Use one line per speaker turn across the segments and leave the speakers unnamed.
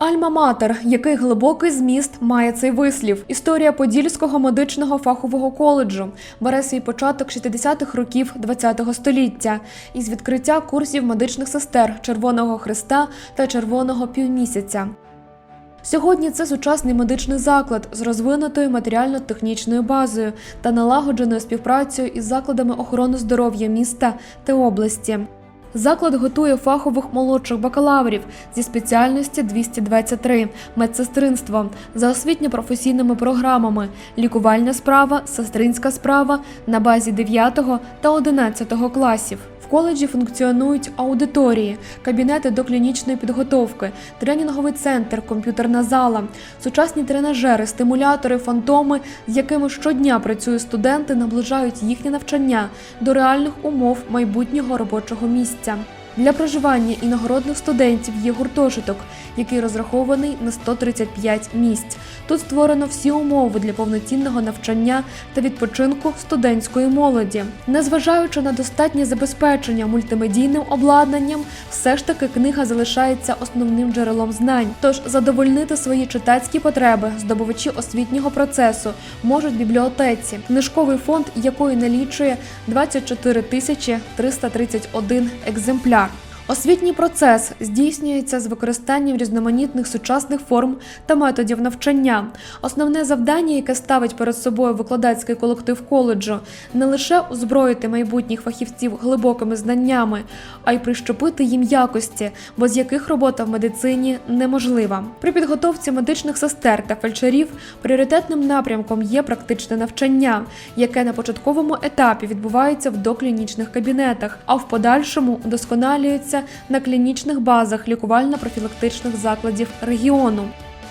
Альма-матер, який глибокий зміст має цей вислів. Історія Подільського медичного фахового коледжу бере свій початок 60-х років ХХ століття із відкриття курсів медичних сестер Червоного Христа та Червоного Півмісяця. Сьогодні це сучасний медичний заклад з розвинутою матеріально-технічною базою та налагодженою співпрацею із закладами охорони здоров'я міста та області. Заклад готує фахових молодших бакалаврів зі спеціальності 223 медсестринство за освітньо-професійними програмами, лікувальна справа, сестринська справа на базі 9 та 11 класів. Коледжі функціонують аудиторії, кабінети до клінічної підготовки, тренінговий центр, комп'ютерна зала, сучасні тренажери, стимулятори, фантоми, з якими щодня працюють студенти, наближають їхнє навчання до реальних умов майбутнього робочого місця. Для проживання іногородних студентів є гуртожиток, який розрахований на 135 місць. Тут створено всі умови для повноцінного навчання та відпочинку студентської молоді. Незважаючи на достатнє забезпечення мультимедійним обладнанням, все ж таки книга залишається основним джерелом знань. Тож задовольнити свої читацькі потреби здобувачі освітнього процесу можуть в бібліотеці, книжковий фонд якої налічує 24 тисячі 331 екземпляр. Освітній процес здійснюється з використанням різноманітних сучасних форм та методів навчання. Основне завдання, яке ставить перед собою викладацький колектив коледжу, не лише озброїти майбутніх фахівців глибокими знаннями, а й прищепити їм якості, без яких робота в медицині неможлива. При підготовці медичних сестер та фельдшерів пріоритетним напрямком є практичне навчання, яке на початковому етапі відбувається в доклінічних кабінетах, а в подальшому удосконалюється на клінічних базах лікувально-профілактичних закладів регіону.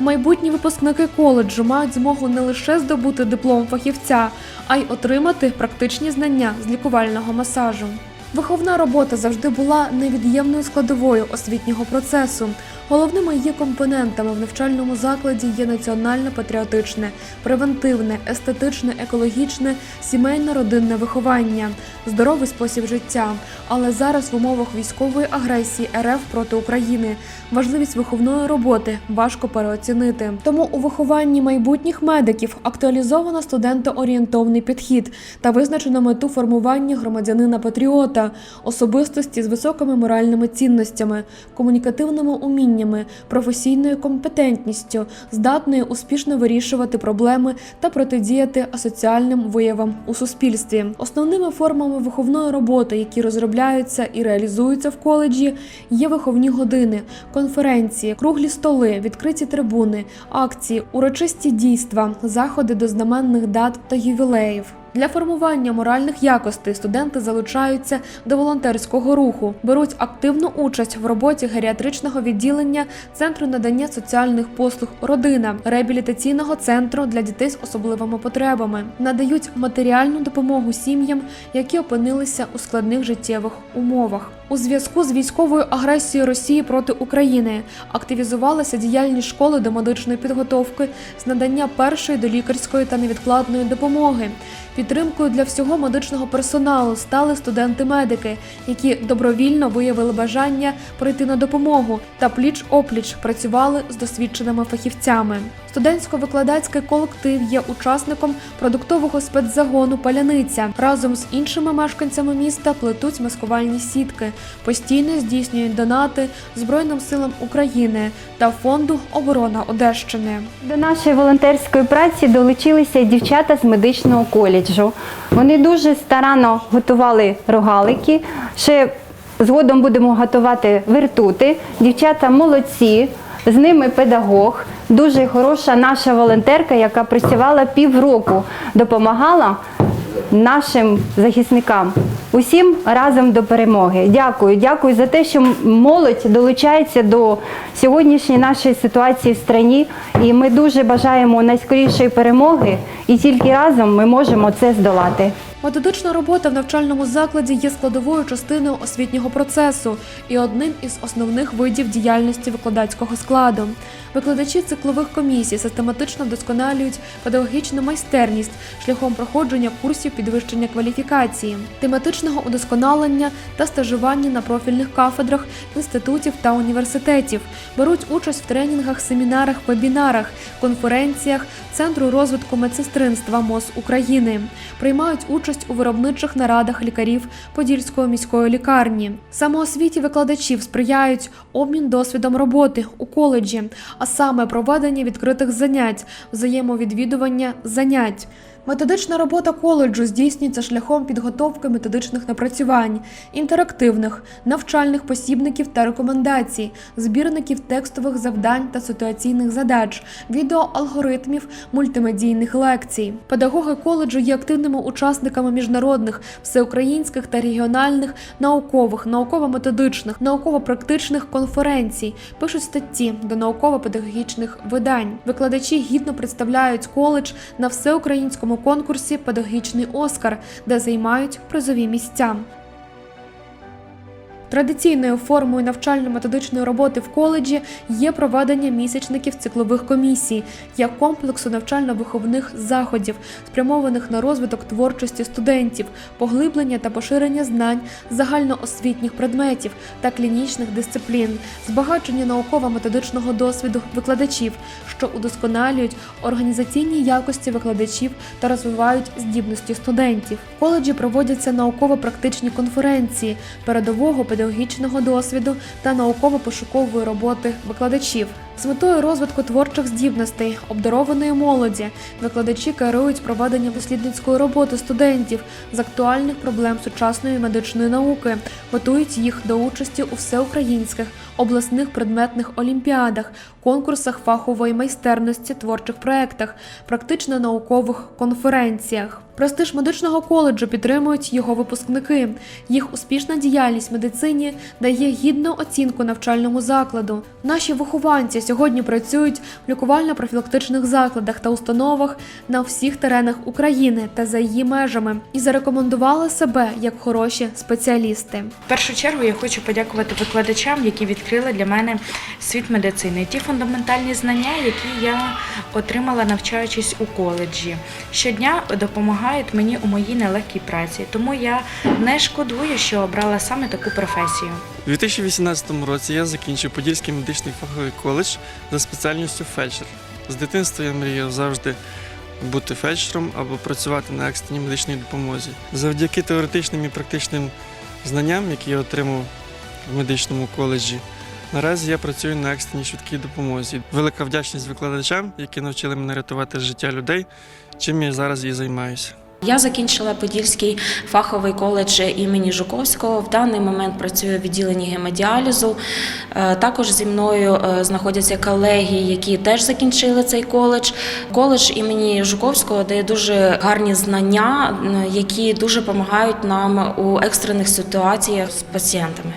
Майбутні випускники коледжу мають змогу не лише здобути диплом фахівця, а й отримати практичні знання з лікувального масажу. Виховна робота завжди була невід'ємною складовою освітнього процесу. Головними її компонентами в навчальному закладі є національно-патріотичне, превентивне, естетичне, екологічне, сімейно-родинне виховання, здоровий спосіб життя. Але зараз в умовах військової агресії РФ проти України важливість виховної роботи важко переоцінити. Тому у вихованні майбутніх медиків актуалізовано студентоорієнтовний підхід та визначено мету формування громадянина-патріота, особистості з високими моральними цінностями, комунікативними уміннями, професійною компетентністю, здатною успішно вирішувати проблеми та протидіяти асоціальним виявам у суспільстві. Основними формами виховної роботи, які розробляються і реалізуються в коледжі, є виховні години, конференції, круглі столи, відкриті трибуни, акції, урочисті дійства, заходи до знаменних дат та ювілеїв. Для формування моральних якостей студенти залучаються до волонтерського руху, беруть активну участь в роботі геріатричного відділення Центру надання соціальних послуг Родина, реабілітаційного центру для дітей з особливими потребами, надають матеріальну допомогу сім'ям, які опинилися у складних життєвих умовах. У зв'язку з військовою агресією Росії проти України активізувалася діяльність школи до медичної підготовки з надання першої до лікарської та невідкладної допомоги. Підтримкою для всього медичного персоналу стали студенти-медики, які добровільно виявили бажання прийти на допомогу та пліч-опліч працювали з досвідченими фахівцями. Студентсько-викладацький колектив є учасником продуктового спецзагону Паляниця. Разом з іншими мешканцями міста плетуть маскувальні сітки, постійно здійснюють донати Збройним силам України та фонду оборона Одещини.
До нашої волонтерської праці долучилися дівчата з медичного коледжу. Вони дуже старанно готували рогалики. Ще згодом будемо готувати вертути. Дівчата молодці, з ними педагог, дуже хороша наша волонтерка, яка працювала півроку, допомагала нашим захисникам. Усім разом до перемоги. Дякую, дякую за те, що молодь долучається до сьогоднішньої нашої ситуації в страні. І ми дуже бажаємо найскорішої перемоги, і тільки разом ми можемо це здолати.
Методична робота в навчальному закладі є складовою частиною освітнього процесу і одним із основних видів діяльності викладацького складу. Викладачі циклових комісій систематично вдосконалюють педагогічну майстерність шляхом проходження курсів підвищення кваліфікації, тематичного удосконалення та стажування на профільних кафедрах інститутів та університетів, беруть участь в тренінгах, семінарах, вебінарах, конференціях Центру розвитку медсестринства МОЗ України, приймають участь у виробничих нарадах лікарів Подільської міської лікарні. Самоосвіті викладачів сприяють обмін досвідом роботи у коледжі, а саме проведення відкритих занять, взаємовідвідування занять. Методична робота коледжу здійснюється шляхом підготовки методичних напрацювань, інтерактивних, навчальних посібників та рекомендацій, збірників текстових завдань та ситуаційних задач, відеоалгоритмів, мультимедійних лекцій. Педагоги коледжу є активними учасниками міжнародних, всеукраїнських та регіональних наукових, науково-методичних, науково-практичних конференцій, пишуть статті до науково-педагогічних видань. Викладачі гідно представляють коледж на всеукраїнському конкурсі Педагогічний Оскар, де займають призові місця. Традиційною формою навчально-методичної роботи в коледжі є проведення місячників циклових комісій як комплексу навчально-виховних заходів, спрямованих на розвиток творчості студентів, поглиблення та поширення знань загальноосвітніх предметів та клінічних дисциплін, збагачення науково-методичного досвіду викладачів, що удосконалюють організаційні якості викладачів та розвивають здібності студентів. В коледжі проводяться науково-практичні конференції передового педагогічного досвіду та науково-пошукової роботи викладачів. З метою розвитку творчих здібностей обдарованої молоді викладачі керують проведенням дослідницької роботи студентів з актуальних проблем сучасної медичної науки, готують їх до участі у всеукраїнських обласних предметних олімпіадах, конкурсах фахової майстерності, творчих проєктах, практично-наукових конференціях. Престиж медичного коледжу підтримують його випускники. Їх успішна діяльність в медицині дає гідну оцінку навчальному закладу. Наші вихованці сьогодні працюють в лікувально-профілактичних закладах та установах на всіх теренах України та за її межами і зарекомендували себе як хороші спеціалісти.
В першу чергу я хочу подякувати викладачам, які відкрили для мене світ медицини. Ті фундаментальні знання, які я отримала навчаючись у коледжі, щодня допомагають мені у моїй нелегкій праці. Тому я не шкодую, що обрала саме таку професію.
У 2018 році я закінчив Подільський медичний фаховий коледж за спеціальністю фельдшер. З дитинства я мріяв завжди бути фельдшером або працювати на екстреній медичній допомозі. Завдяки теоретичним і практичним знанням, які я отримав в медичному коледжі, наразі я працюю на екстреній швидкій допомозі. Велика вдячність викладачам, які навчили мене рятувати життя людей, чим я зараз і займаюся.
Я закінчила Подільський фаховий коледж імені Жуковського. В даний момент працюю в відділенні гемодіалізу. Е, Також зі мною е, знаходяться колеги, які теж закінчили цей коледж. Коледж імені Жуковського дає дуже гарні знання, які дуже допомагають нам у екстрених ситуаціях з пацієнтами.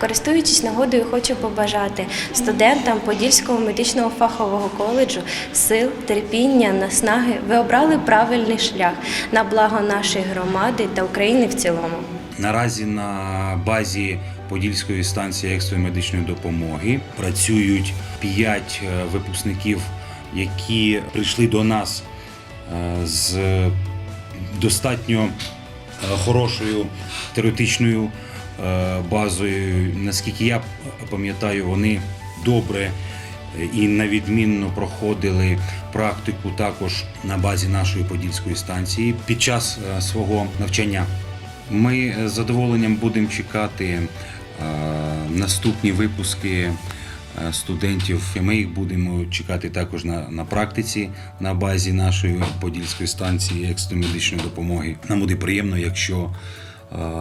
Користуючись нагодою, хочу побажати студентам Подільського медичного фахового коледжу сил, терпіння, наснаги. Ви обрали правильний шлях на благо нашої громади та України в цілому.
Наразі на базі Подільської станції екстреної медичної допомоги працюють п'ять е, випускників, які прийшли до нас е, з достатньо е, хорошою теоретичною базою. Наскільки я пам'ятаю, вони добре е, і на відмінно проходили практику також на базі нашої подільської станції під час е, свого навчання. Ми з задоволенням будемо чекати е, наступні випуски е, студентів. Ми їх будемо чекати також на, на практиці на базі нашої подільської станції екстреної медичної допомоги. Нам буде приємно, якщо е,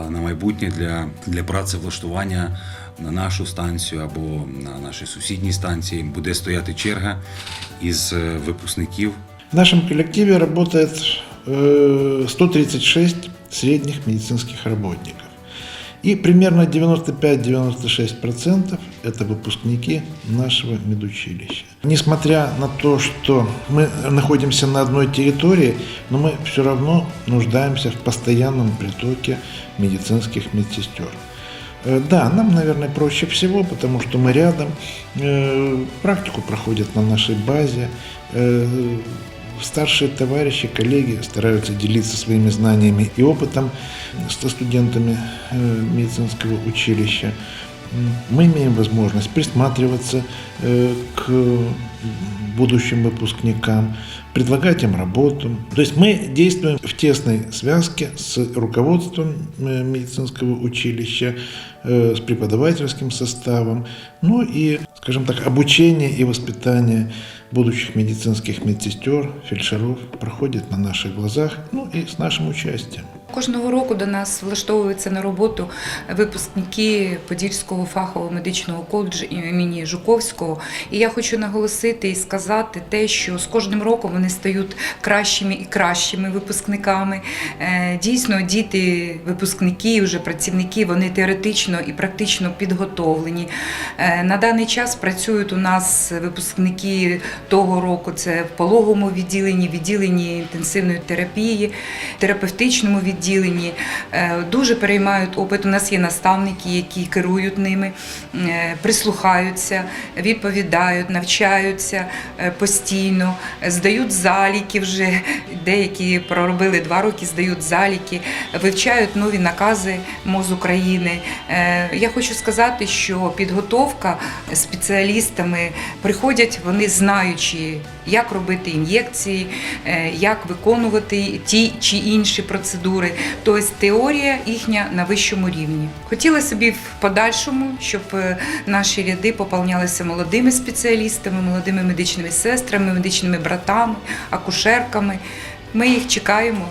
на майбутнє для, для працевлаштування на нашу станцію або на нашій сусідній станції буде стояти черга із е, випускників
В нашем коллективе работает э, 136 средних медицинских работников. И примерно 95-96% это выпускники нашего медучилища. Несмотря на то, что мы находимся на одной территории, но мы все равно нуждаемся в постоянном притоке медицинских медсестер. Э, Да, нам, наверное, проще всего, потому что мы рядом. Э, Практику проходят на нашей базе. Старшие товарищи, коллеги стараются делиться своими знаниями и опытом со студентами э, медицинского училища. Мы имеем возможность присматриваться э, к будущим выпускникам, предлагать им работу. То есть мы действуем в тесной связке с руководством э, медицинского училища, с преподавательским составом, ну и, скажем так, обучение и воспитание будущих медицинских медсестер, фельдшеров проходит на наших глазах, ну и с нашим участием.
Кожного року до нас влаштовуються на роботу випускники Подільського фахового медичного коледжу імені Жуковського. І я хочу наголосити і сказати те, що з кожним роком вони стають кращими і кращими випускниками. Е, Дійсно, діти, випускники, вже працівники, вони теоретично і практично підготовлені. Е, На даний час працюють у нас випускники того року. Це в пологовому відділенні, відділенні інтенсивної терапії, терапевтичному відділенні. Е, Дуже переймають опит. У нас є наставники, які керують ними, е, прислухаються, відповідають, навчаються е, постійно, здають заліки вже. Деякі проробили два роки, здають заліки, вивчають нові накази МОЗ України. Я хочу сказати, що підготовка спеціалістами приходять вони знаючи, як робити ін'єкції, як виконувати ті чи інші процедури. Тобто теорія їхня на вищому рівні. Хотіла собі в подальшому, щоб е, наші ряди поповнялися молодими спеціалістами, молодими медичними сестрами, медичними братами, акушерками. Ми їх чекаємо.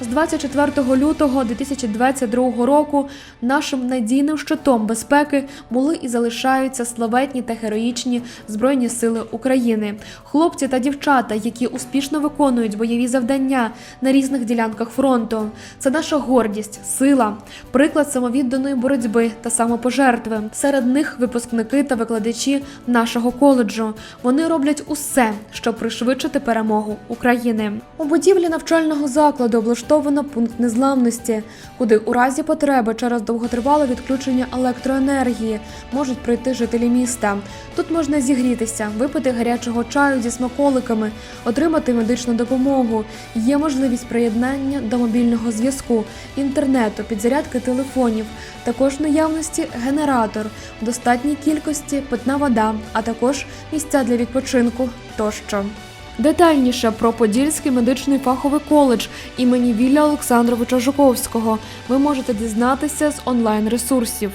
З 24 лютого 2022 року нашим надійним щитом безпеки були і залишаються славетні та героїчні Збройні Сили України. Хлопці та дівчата, які успішно виконують бойові завдання на різних ділянках фронту. Це наша гордість, сила, приклад самовідданої боротьби та самопожертви. Серед них випускники та викладачі нашого коледжу. Вони роблять усе, щоб пришвидшити перемогу України. У будівлі навчального закладу облаштовано пункт незламності, куди у разі потреби через довготривале відключення електроенергії можуть прийти жителі міста. Тут можна зігрітися, випити гарячого чаю зі смаколиками, отримати медичну допомогу. Є можливість приєднання до мобільного зв'язку, інтернету, підзарядки телефонів, також в наявності генератор, в достатній кількості питна вода, а також місця для відпочинку тощо. Детальніше про Подільський медичний фаховий коледж імені Вілля Олександровича Жуковського ви можете дізнатися з онлайн ресурсів.